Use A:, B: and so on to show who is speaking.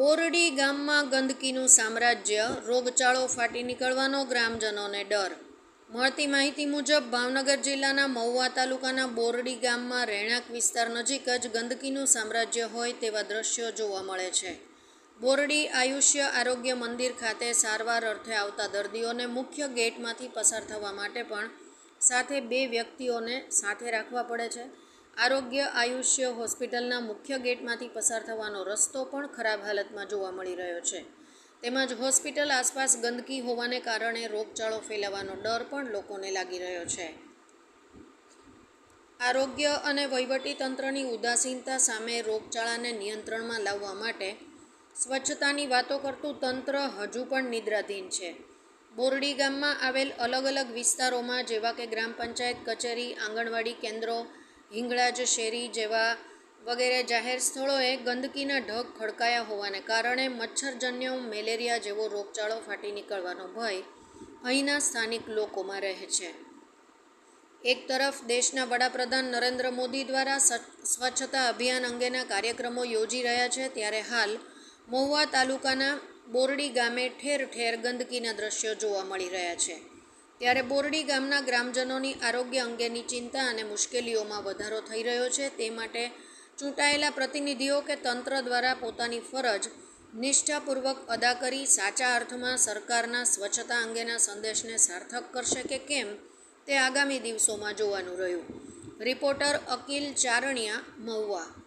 A: બોરડી ગામમાં ગંદકીનું સામ્રાજ્ય, રોગચાળો ફાટી નીકળવાનો ગ્રામજનોને ડર. મળતી માહિતી મુજબ, ભાવનગર જિલ્લાના મહુવા તાલુકાના બોરડી ગામમાં રહેણાંક વિસ્તાર નજીક જ ગંદકીનું સામ્રાજ્ય હોય તેવા દ્રશ્યો જોવા મળે છે. બોરડી આયુષ્ય આરોગ્ય મંદિર ખાતે સારવાર અર્થે આવતા દર્દીઓને મુખ્ય ગેટમાંથી પસાર થવા માટે પણ સાથે બે વ્યક્તિઓને સાથે રાખવા પડે છે. આરોગ્ય આયુષ્ય હોસ્પિટલના મુખ્ય ગેટમાંથી પસાર થવાનો રસ્તો પણ ખરાબ હાલતમાં જોવા મળી રહ્યો છે. તેમજ હોસ્પિટલ આસપાસ ગંદકી હોવાને કારણે રોગચાળો ફેલાવાનો ડર પણ લોકોને લાગી રહ્યો છે. આરોગ્ય અને તંત્રની ઉદાસીનતા સામે રોગચાળાને નિયંત્રણમાં લાવવા માટે સ્વચ્છતાની વાતો કરતું તંત્ર હજુ પણ નિદ્રાધીન છે. બોરડી ગામમાં આવેલ અલગ અલગ વિસ્તારોમાં જેવા કે ગ્રામ પંચાયત કચેરી, આંગણવાડી કેન્દ્રો હિંગળાજ શેરી જેવા વગેરે જાહેર સ્થળોએ ગંદકીના ઢગ ખડકાયા હોવાને કારણે મચ્છરજન્ય મેલેરિયા જેવો રોગચાળો ફાટી નીકળવાનો ભય અહીંના સ્થાનિક લોકોમાં રહે છે. એક તરફ દેશના વડાપ્રધાન નરેન્દ્ર મોદી દ્વારા સ્વ- સ્વચ્છતા અભિયાન અંગેના કાર્યક્રમો યોજી રહ્યા છે, ત્યારે હાલ મહુવા તાલુકાના બોરડી ગામે ઠેર ઠેર ગંદકીના દ્રશ્યો જોવા મળી રહ્યા છે. ત્યારે બોરડી ગામના ગ્રામજનોની આરોગ્ય અંગેની ચિંતા અને મુશ્કેલીઓમાં વધારો થઈ રહ્યો છે. તે માટે ચૂંટાયેલા પ્રતિનિધિઓ કે તંત્ર દ્વારા પોતાની ફરજ નિષ્ઠાપૂર્વક અદા કરી સાચા અર્થમાં સરકારના સ્વચ્છતા અંગેના સંદેશને સાર્થક કરશે કે કેમ તે આગામી દિવસોમાં જોવાનું રહ્યું. રિપોર્ટર અકિલ ચારણિયા, મહુવા.